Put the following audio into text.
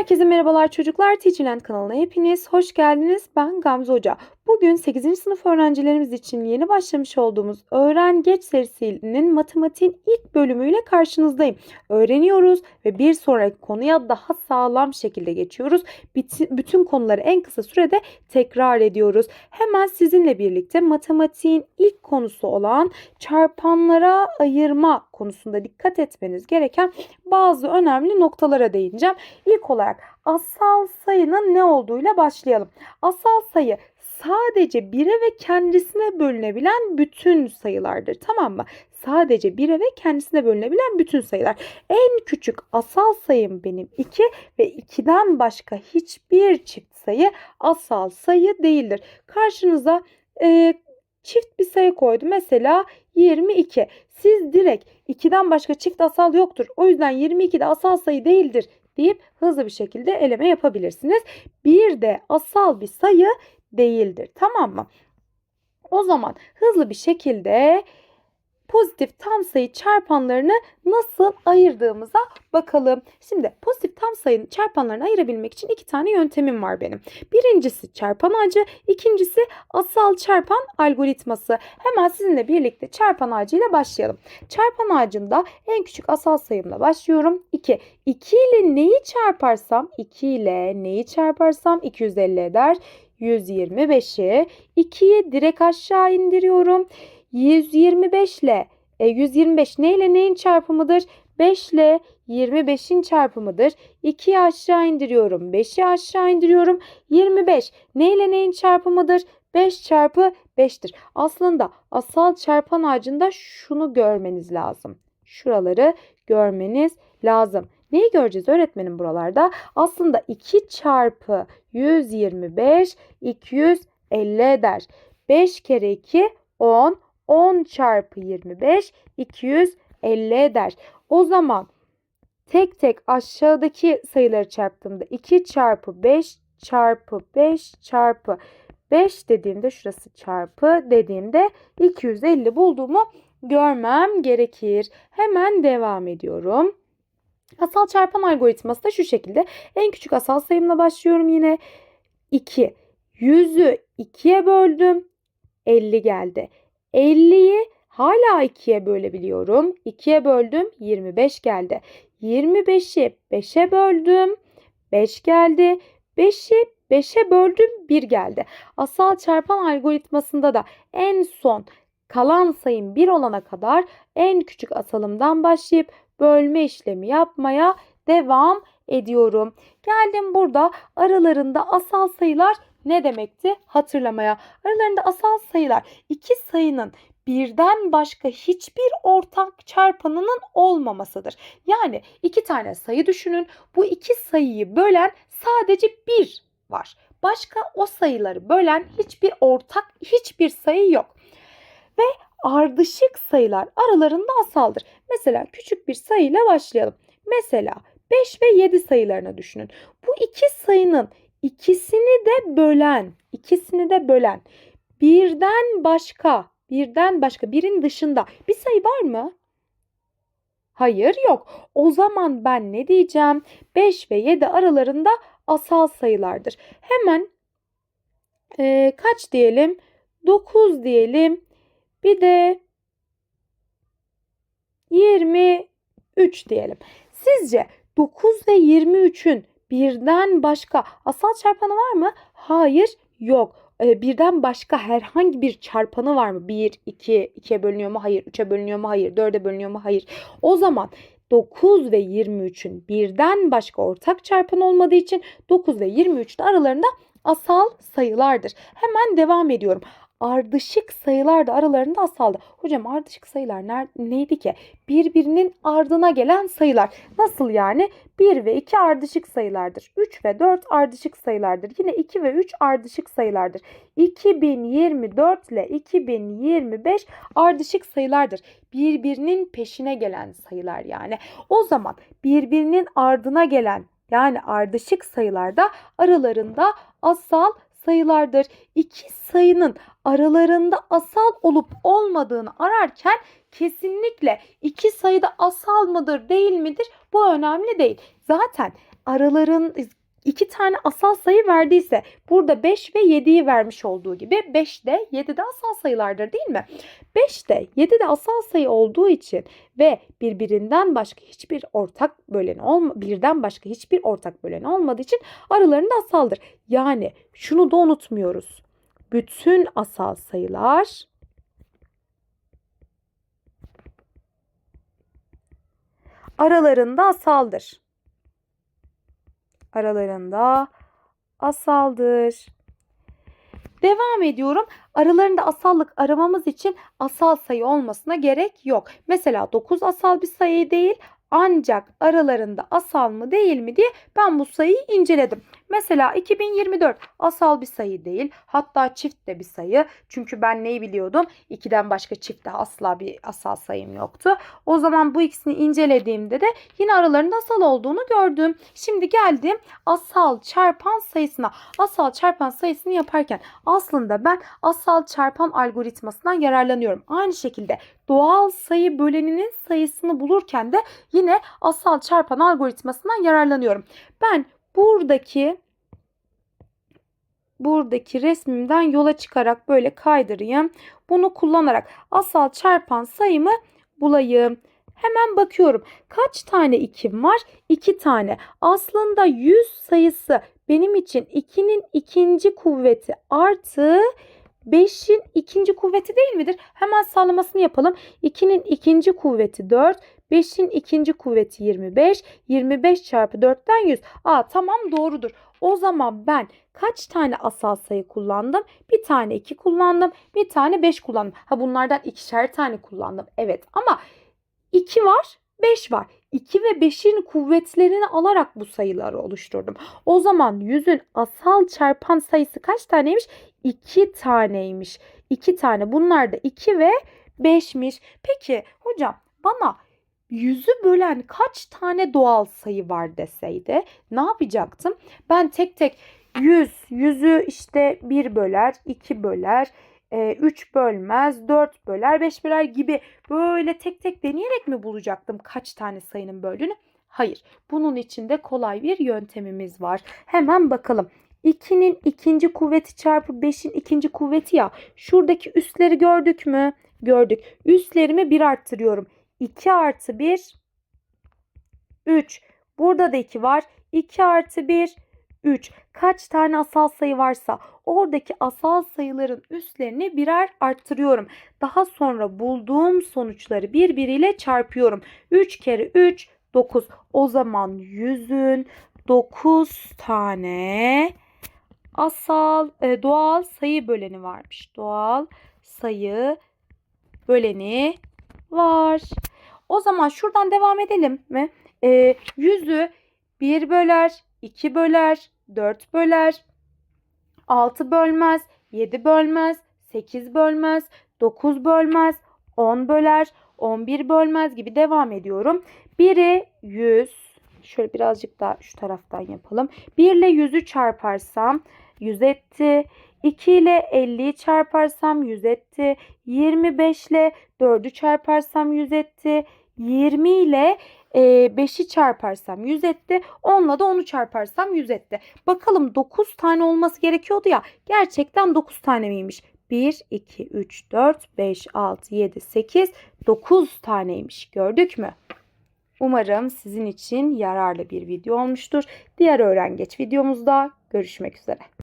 Herkese merhabalar çocuklar. Teachland kanalına hepiniz hoş geldiniz. Ben Gamze Hoca. Bugün 8. sınıf öğrencilerimiz için yeni başlamış olduğumuz Öğren Geç serisinin matematiğin ilk bölümüyle karşınızdayım. Öğreniyoruz ve bir sonraki konuya daha sağlam şekilde geçiyoruz. Bütün konuları en kısa sürede tekrar ediyoruz. Hemen sizinle birlikte matematiğin ilk konusu olan çarpanlara ayırma konusunda dikkat etmeniz gereken bazı önemli noktalara değineceğim. İlk olarak asal sayının ne olduğuyla başlayalım. Asal sayı sadece bire ve kendisine bölünebilen bütün sayılardır. Tamam mı? Sadece bire ve kendisine bölünebilen bütün sayılar. En küçük asal sayım benim 2 ve 2'den başka hiçbir çift sayı asal sayı değildir. Karşınıza e, çift bir sayı koydum. Mesela 22. Siz direkt 2'den başka çift asal yoktur. O yüzden 22 de asal sayı değildir deyip hızlı bir şekilde eleme yapabilirsiniz. Bir de asal bir sayı değildir. Tamam mı? O zaman hızlı bir şekilde pozitif tam sayı çarpanlarını nasıl ayırdığımıza bakalım. Şimdi pozitif tam sayının çarpanlarını ayırabilmek için iki tane yöntemim var benim. Birincisi çarpan ağacı, ikincisi asal çarpan algoritması. Hemen sizinle birlikte çarpan ağacıyla başlayalım. Çarpan ağacında en küçük asal sayımla başlıyorum. 2. 2 ile neyi çarparsam, 2 ile neyi çarparsam 250 eder. 125'i 2'yi direkt aşağı indiriyorum. 125 ile e, 125 ne ile neyin çarpımıdır? 5 ile 25'in çarpımıdır. 2'yi aşağı indiriyorum. 5'i aşağı indiriyorum. 25 ne ile neyin çarpımıdır? 5 çarpı 5'tir. Aslında asal çarpan ağacında şunu görmeniz lazım. Şuraları görmeniz lazım. Neyi göreceğiz öğretmenim buralarda? Aslında 2 çarpı 125 250 eder. 5 kere 2 10. 10 çarpı 25 250 eder. O zaman tek tek aşağıdaki sayıları çarptığımda 2 çarpı 5 çarpı 5 çarpı 5 dediğimde şurası çarpı dediğimde 250 bulduğumu görmem gerekir. Hemen devam ediyorum. Asal çarpan algoritması da şu şekilde. En küçük asal sayımla başlıyorum yine. 2. 100'ü 2'ye böldüm. 50 geldi. 50'yi hala 2'ye bölebiliyorum. 2'ye böldüm 25 geldi. 25'i 5'e böldüm. 5 geldi. 5'i 5'e böldüm 1 geldi. Asal çarpan algoritmasında da en son kalan sayım 1 olana kadar en küçük asalımdan başlayıp bölme işlemi yapmaya devam ediyorum. Geldim burada aralarında asal sayılar ne demekti hatırlamaya. Aralarında asal sayılar iki sayının birden başka hiçbir ortak çarpanının olmamasıdır. Yani iki tane sayı düşünün. Bu iki sayıyı bölen sadece bir var. Başka o sayıları bölen hiçbir ortak hiçbir sayı yok. Ve ardışık sayılar aralarında asaldır. Mesela küçük bir sayıyla başlayalım. Mesela 5 ve 7 sayılarını düşünün. Bu iki sayının ikisini de bölen, ikisini de bölen birden başka, birden başka, birin dışında bir sayı var mı? Hayır yok. O zaman ben ne diyeceğim? 5 ve 7 aralarında asal sayılardır. Hemen e, kaç diyelim? 9 diyelim. Bir de 23 diyelim. Sizce 9 ve 23'ün birden başka asal çarpanı var mı? Hayır, yok. Ee, birden başka herhangi bir çarpanı var mı? 1, 2, 2'ye bölünüyor mu? Hayır. 3'e bölünüyor mu? Hayır. 4'e bölünüyor mu? Hayır. O zaman 9 ve 23'ün birden başka ortak çarpanı olmadığı için 9 ve 23 de aralarında asal sayılardır. Hemen devam ediyorum. Ardışık sayılar da aralarında asaldı. Hocam ardışık sayılar ner- neydi ki? Birbirinin ardına gelen sayılar. Nasıl yani? 1 ve 2 ardışık sayılardır. 3 ve 4 ardışık sayılardır. Yine 2 ve 3 ardışık sayılardır. 2024 ile 2025 ardışık sayılardır. Birbirinin peşine gelen sayılar yani. O zaman birbirinin ardına gelen yani ardışık sayılarda aralarında asal sayılardır. İki sayının aralarında asal olup olmadığını ararken kesinlikle iki sayıda asal mıdır değil midir bu önemli değil. Zaten araların iki tane asal sayı verdiyse burada 5 ve 7'yi vermiş olduğu gibi 5 de 7 de asal sayılardır değil mi? 5 de 7 de asal sayı olduğu için ve birbirinden başka hiçbir ortak böleni olma birden başka hiçbir ortak böleni olmadığı için aralarında asaldır. Yani şunu da unutmuyoruz. Bütün asal sayılar aralarında asaldır. Aralarında asaldır. Devam ediyorum. Aralarında asallık aramamız için asal sayı olmasına gerek yok. Mesela 9 asal bir sayı değil ancak aralarında asal mı değil mi diye ben bu sayıyı inceledim. Mesela 2024 asal bir sayı değil. Hatta çift de bir sayı. Çünkü ben neyi biliyordum? 2'den başka çiftte asla bir asal sayım yoktu. O zaman bu ikisini incelediğimde de yine aralarında asal olduğunu gördüm. Şimdi geldim asal çarpan sayısına. Asal çarpan sayısını yaparken aslında ben asal çarpan algoritmasından yararlanıyorum. Aynı şekilde doğal sayı böleninin sayısını bulurken de yine asal çarpan algoritmasından yararlanıyorum. Ben buradaki buradaki resmimden yola çıkarak böyle kaydırayım. Bunu kullanarak asal çarpan sayımı bulayım. Hemen bakıyorum. Kaç tane 2'm var? 2 tane. Aslında 100 sayısı benim için 2'nin ikinci kuvveti artı 5'in ikinci kuvveti değil midir? Hemen sağlamasını yapalım. 2'nin ikinci kuvveti 4. 5'in ikinci kuvveti 25. 25 çarpı 4'ten 100. Aa tamam doğrudur. O zaman ben kaç tane asal sayı kullandım? Bir tane 2 kullandım. Bir tane 5 kullandım. Ha bunlardan ikişer tane kullandım. Evet ama 2 var 5 var. 2 ve 5'in kuvvetlerini alarak bu sayıları oluşturdum. O zaman 100'ün asal çarpan sayısı kaç taneymiş? 2 taneymiş. 2 tane. Bunlar da 2 ve 5'miş. Peki hocam bana yüzü bölen kaç tane doğal sayı var deseydi ne yapacaktım? Ben tek tek 100, yüzü işte 1 böler, 2 böler, 3 bölmez, 4 böler, 5 böler gibi böyle tek tek deneyerek mi bulacaktım kaç tane sayının böldüğünü? Hayır. Bunun için de kolay bir yöntemimiz var. Hemen bakalım. 2'nin ikinci kuvveti çarpı 5'in ikinci kuvveti ya. Şuradaki üstleri gördük mü? Gördük. Üstlerimi 1 arttırıyorum. 2 artı 1 3. Burada da 2 var. 2 artı 1 3. Kaç tane asal sayı varsa oradaki asal sayıların üstlerini birer arttırıyorum. Daha sonra bulduğum sonuçları birbiriyle çarpıyorum. 3 kere 3 9. O zaman 100'ün 9 tane asal e, doğal sayı böleni varmış. Doğal sayı böleni var. O zaman şuradan devam edelim mi? E, yüzü 1 böler, 2 böler, 4 böler, 6 bölmez, 7 bölmez, 8 bölmez, 9 bölmez, 10 böler, 11 bölmez gibi devam ediyorum. 1'i 100, şöyle birazcık daha şu taraftan yapalım. 1 ile 100'ü çarparsam 100 etti. 2 ile 50'yi çarparsam 100 etti. 25 ile 4'ü çarparsam 100 etti. 20 ile 5'i çarparsam 100 etti. 10 ile de 10'u çarparsam 100 etti. Bakalım 9 tane olması gerekiyordu ya. Gerçekten 9 tane miymiş? 1, 2, 3, 4, 5, 6, 7, 8, 9 taneymiş. Gördük mü? Umarım sizin için yararlı bir video olmuştur. Diğer öğrengeç videomuzda görüşmek üzere.